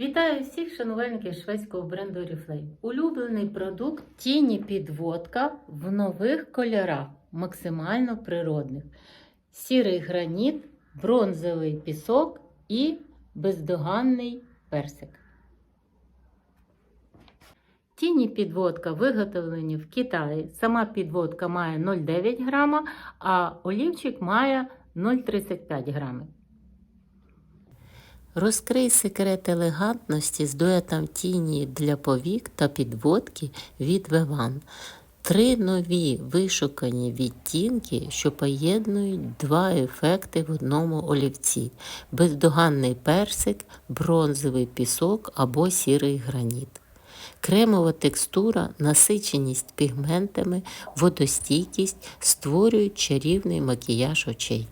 Вітаю всіх шанувальників шведського бренду Oriflame. Улюблений продукт тіні підводка в нових кольорах, максимально природних. Сірий граніт, бронзовий пісок і бездоганний персик. Тіні підводка виготовлені в Китаї. Сама підводка має 0,9 грама, а олівчик має 0,35 грами. Розкрий секрет елегантності з дуетом тіні для повік та підводки від Веван. Три нові вишукані відтінки, що поєднують два ефекти в одному олівці: бездоганний персик, бронзовий пісок або сірий граніт. Кремова текстура, насиченість пігментами, водостійкість створюють чарівний макіяж очей.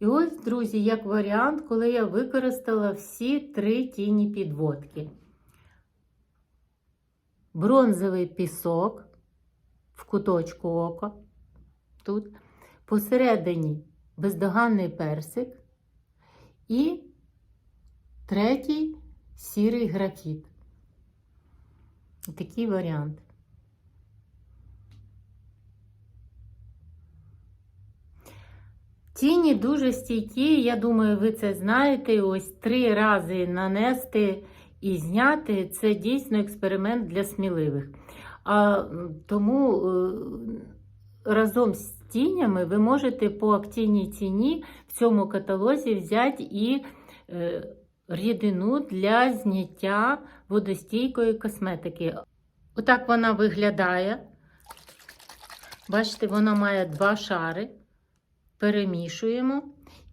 І ось, друзі, як варіант, коли я використала всі три тіні підводки. Бронзовий пісок в куточку ока. Тут. Посередині бездоганний персик. І третій сірий графіт. Такий варіант. Тіні дуже стійкі, я думаю, ви це знаєте. Ось три рази нанести і зняти це дійсно експеримент для сміливих. А тому е, разом з тінями ви можете по активній ціні в цьому каталозі взяти і е, рідину для зняття водостійкої косметики. Отак вона виглядає. Бачите, вона має два шари перемішуємо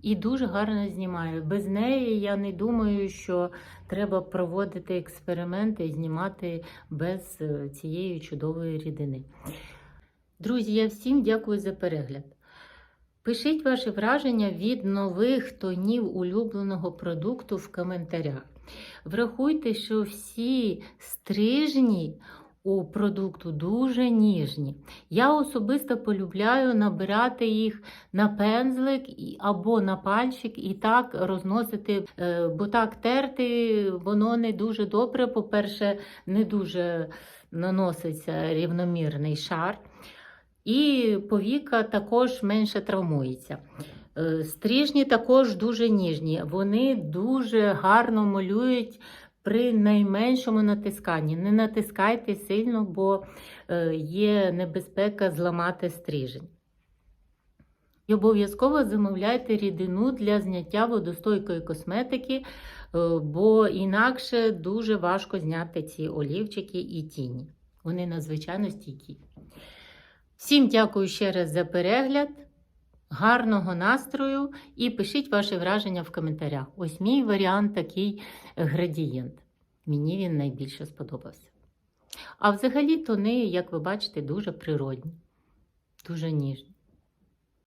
і дуже гарно знімаю. Без неї я не думаю, що треба проводити експерименти і знімати без е, цієї чудової рідини. Друзі, я всім дякую за перегляд. Пишіть ваші враження від нових тонів улюбленого продукту в коментарях. Врахуйте, що всі стрижні у продукту дуже ніжні. Я особисто полюбляю набирати їх на пензлик або на пальчик і так розносити, е, бо так терти воно не дуже добре. По-перше, не дуже наноситься рівномірний шар. І повіка також менше травмується. Е, Стрижні також дуже ніжні. Вони дуже гарно малюють при найменшому натисканні. Не натискайте сильно, бо е, є небезпека зламати стрижень. І обов'язково замовляйте рідину для зняття водостойкої косметики, е, бо інакше дуже важко зняти ці олівчики і тіні. Вони надзвичайно стійкі. Всім дякую ще раз за перегляд. Гарного настрою і пишіть ваші враження в коментарях. Ось мій варіант такий градієнт. Мені він найбільше сподобався. А взагалі тони, як ви бачите, дуже природні, дуже ніжні.